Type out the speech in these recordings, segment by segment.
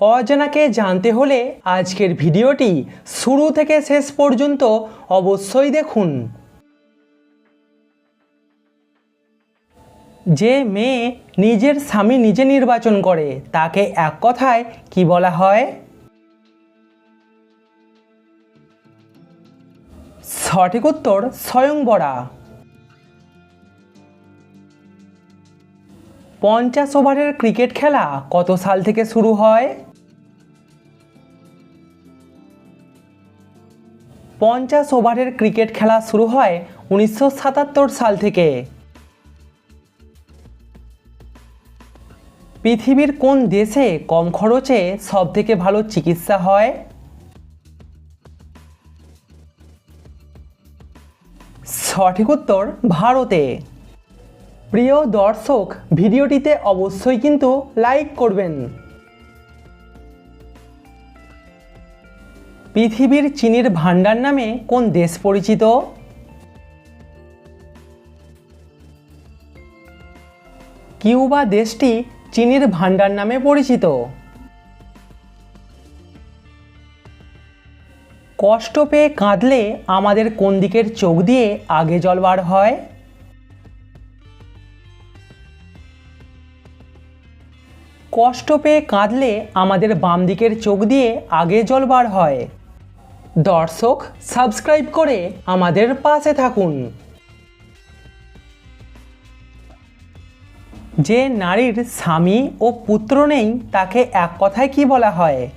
অজানাকে জানতে হলে আজকের ভিডিওটি শুরু থেকে শেষ পর্যন্ত অবশ্যই দেখুন। যে মেয়ে নিজের স্বামী নিজে নির্বাচন করে, তাকে এক কথায় কি বলা হয়? সঠিক উত্তর স্বয়ংবরা পঞ্চাশ ওভারের ক্রিকেট খেলা কত সাল থেকে শুরু হয়? পঞ্চাশ ওভারের ক্রিকেট খেলা শুরু হয় উনিশশো সাতাত্তর সাল থেকে। পৃথিবীর কোন দেশে কম খরচে সবথেকে ভালো চিকিৎসা হয়? সঠিক উত্তর, ভারতে। প্রিয় দর্শক, ভিডিওটিতে অবশ্যই কিন্তু লাইক করবেন। পৃথিবীর চিনির ভাণ্ডার নামে কোন দেশ পরিচিত? কিউবা দেশটি চিনির ভাণ্ডার নামে পরিচিত। কষ্ট পেয়ে কাঁদলে আমাদের কোন দিকের চোখ দিয়ে আগে জল বার হয়? কষ্ট পেয়ে কাঁদলে আমাদের বাম দিকের চোখ দিয়ে আগে জল বার হয়। দর্শক সাবস্ক্রাইব করে আমাদের পাশে থাকুন। যে নারীর স্বামী ও পুত্র নেই, তাকে এক কথায় কি বলা হয়?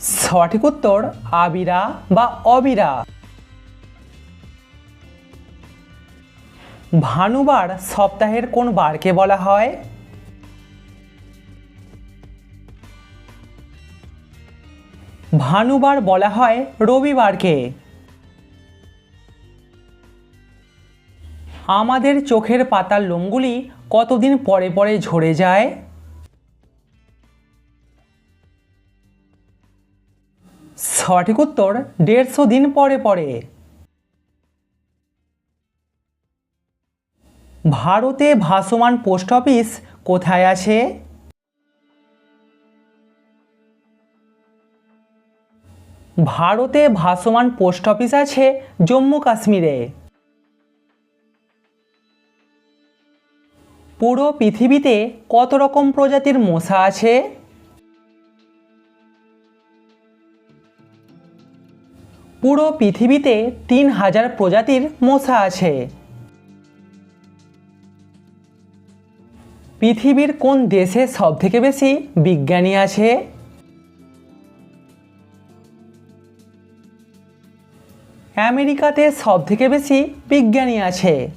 সঠিক উত্তর, আবিরা বা অবিরা। ভানুবার সপ্তাহের কোন বারকে বলা হয়? ভানুবার বলা হয় রবিবারকে। আমাদের চোখের পাতার লোমগুলি কতদিন পরে পরে ঝরে যায়? সঠিক উত্তর, দেড়শো দিন পরে পরে। ভারতে ভাসমান পোস্ট অফিস কোথায় আছে? ভারতে ভাসমান পোস্ট অফিস আছে জম্মু কাশ্মীরে পুরো পৃথিবীতে কত রকম প্রজাতির মশা আছে? পুরো পৃথিবীতে তিন হাজার প্রজাতির মশা আছে। পৃথিবীর কোন দেশে সবথেকে বেশি বিজ্ঞানী আছে? আমেরিকাতে সবথেকে বেশি বিজ্ঞানী আছে।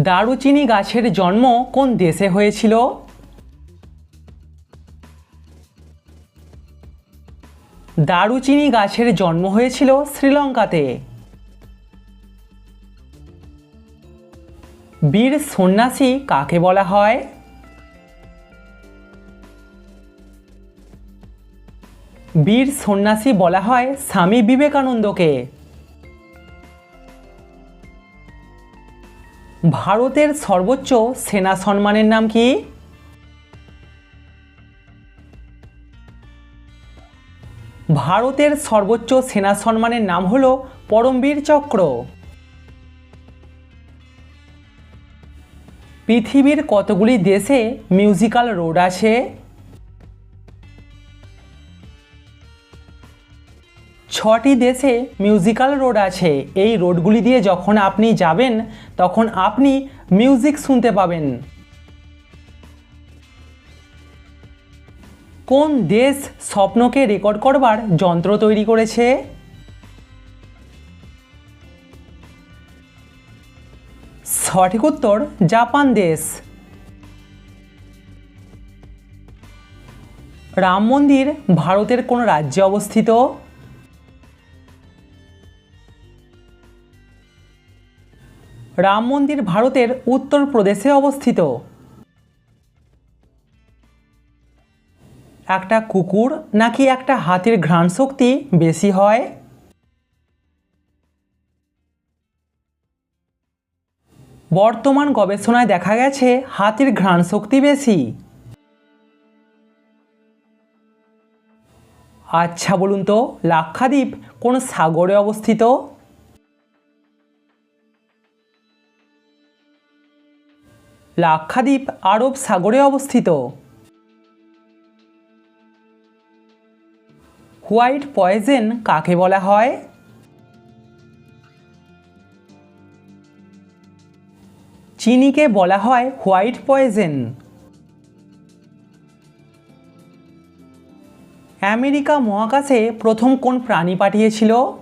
দারুচিনি গাছের জন্ম কোন দেশে হয়েছিল? দারুচিনি গাছের জন্ম হয়েছিল শ্রীলঙ্কাতে। বীর সন্ন্যাসী কাকে বলা হয়? বীর সন্ন্যাসী বলা হয় স্বামী বিবেকানন্দকে। ভারতের সর্বোচ্চ সেনা সম্মানের নাম কি? ভারতের সর্বোচ্চ সেনা সম্মানের নাম হল পরমবীর চক্র। পৃথিবীর কতগুলি দেশে মিউজিক্যাল রোড আছে ছটি দেশে মিউজিক্যাল রোড আছে। এই রোডগুলি দিয়ে যখন আপনি যাবেন, তখন আপনি মিউজিক শুনতে পাবেন। কোন দেশ স্বপ্নকে রেকর্ড করবার যন্ত্র তৈরি করেছে? সঠিক উত্তর, জাপান দেশ। রাম মন্দির ভারতের কোন রাজ্যে অবস্থিত? রাম মন্দির ভারতের উত্তরপ্রদেশে অবস্থিত। একটা কুকুর নাকি একটা হাতির ঘ্রাণ শক্তি বেশি হয়? বর্তমান গবেষণায় দেখা গেছে হাতির ঘ্রাণ শক্তি বেশি। আচ্ছা বলুন তো, লাক্ষাদ্বীপ কোন সাগরে অবস্থিত? লাক্ষাদ্বীপ আরব সাগরে অবস্থিত। হোয়াইট পয়জেন কাকে বলা হয়? চিনিকে বলা হয় হোয়াইট পয়জেন। আমেরিকা মহাকাশে প্রথম কোন প্রাণী পাঠিয়েছিল?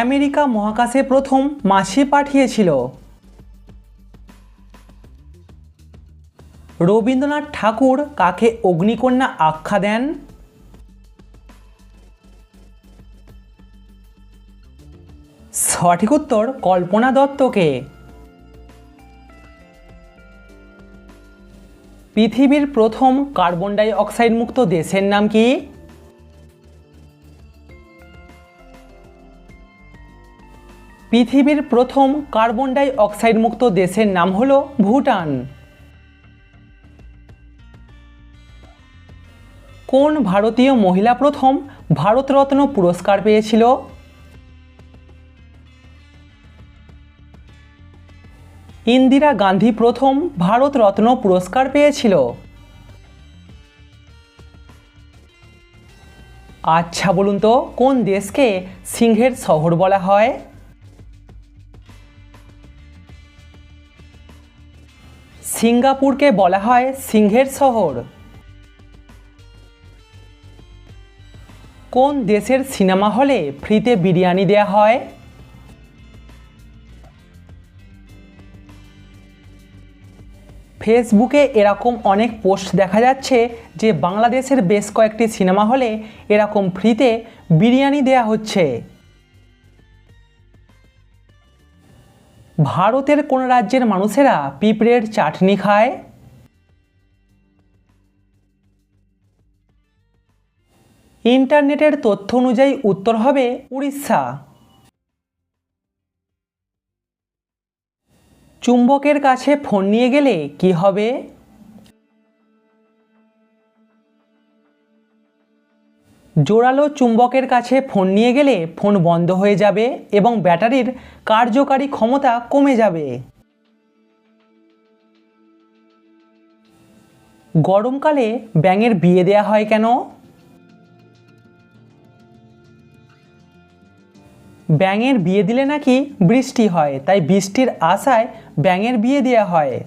আমেরিকা মহাকাশে প্রথম মাছি পাঠিয়েছিল। রবীন্দ্রনাথ ঠাকুর কাকে অগ্নিকন্যা আখ্যা দেন? সঠিক উত্তর কল্পনা দত্তকে। পৃথিবীর প্রথম কার্বন ডাই অক্সাইড মুক্ত দেশের নাম কি? পৃথিবীর প্রথম কার্বন ডাই অক্সাইড মুক্ত দেশের নাম হল ভুটান। কোন ভারতীয় মহিলা প্রথম ভারতরত্ন পুরস্কার পেয়েছিল? ইন্দিরা গান্ধী প্রথম ভারতরত্ন পুরস্কার পেয়েছিল। আচ্ছা বলুন তো, কোন দেশকে সিংহের শহর বলা হয়? সিঙ্গাপুরকে বলা হয় সিংহের শহর। কোন দেশের সিনেমা হলে ফ্রিতে বিরিয়ানি দেয়া হয়? ফেসবুকে এরকম অনেক পোস্ট দেখা যাচ্ছে যে বাংলাদেশের বেশ কয়েকটি সিনেমা হলে এরকম ফ্রিতে বিরিয়ানি দেয়া হচ্ছে। ভারতের কোন রাজ্যের মানুষেরা পিঁপড়ের চাটনি খায়? ইন্টারনেটের তথ্য অনুযায়ী উত্তর হবে উড়িষ্যা। চুম্বকের কাছে ফোন নিয়ে গেলে কি হবে? জোরালো চুম্বকের কাছে ফোন নিয়ে গেলে ফোন বন্ধ হয়ে যাবে এবং ব্যাটারির কার্যকারী ক্ষমতা কমে যাবে। গরমকালে ব্যাঙের বিয়ে দেয়া হয় কেন? ব্যাঙের বিয়ে দিলে নাকি বৃষ্টি হয়, তাই বৃষ্টির আশায় ব্যাঙের বিয়ে দেওয়া হয়।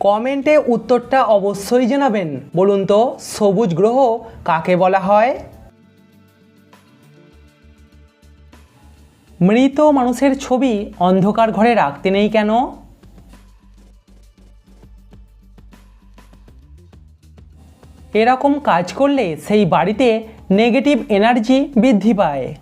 কমেন্টে উত্তরটা অবশ্যই জানাবেন। বলুন তো, সবুজ গ্রহ কাকে বলা হয়? মৃত মানুষের ছবি অন্ধকার ঘরে রাখতে নেই কেন? এরকম কাজ করলে সেই বাড়িতে নেগেটিভ এনার্জি বৃদ্ধি পায়।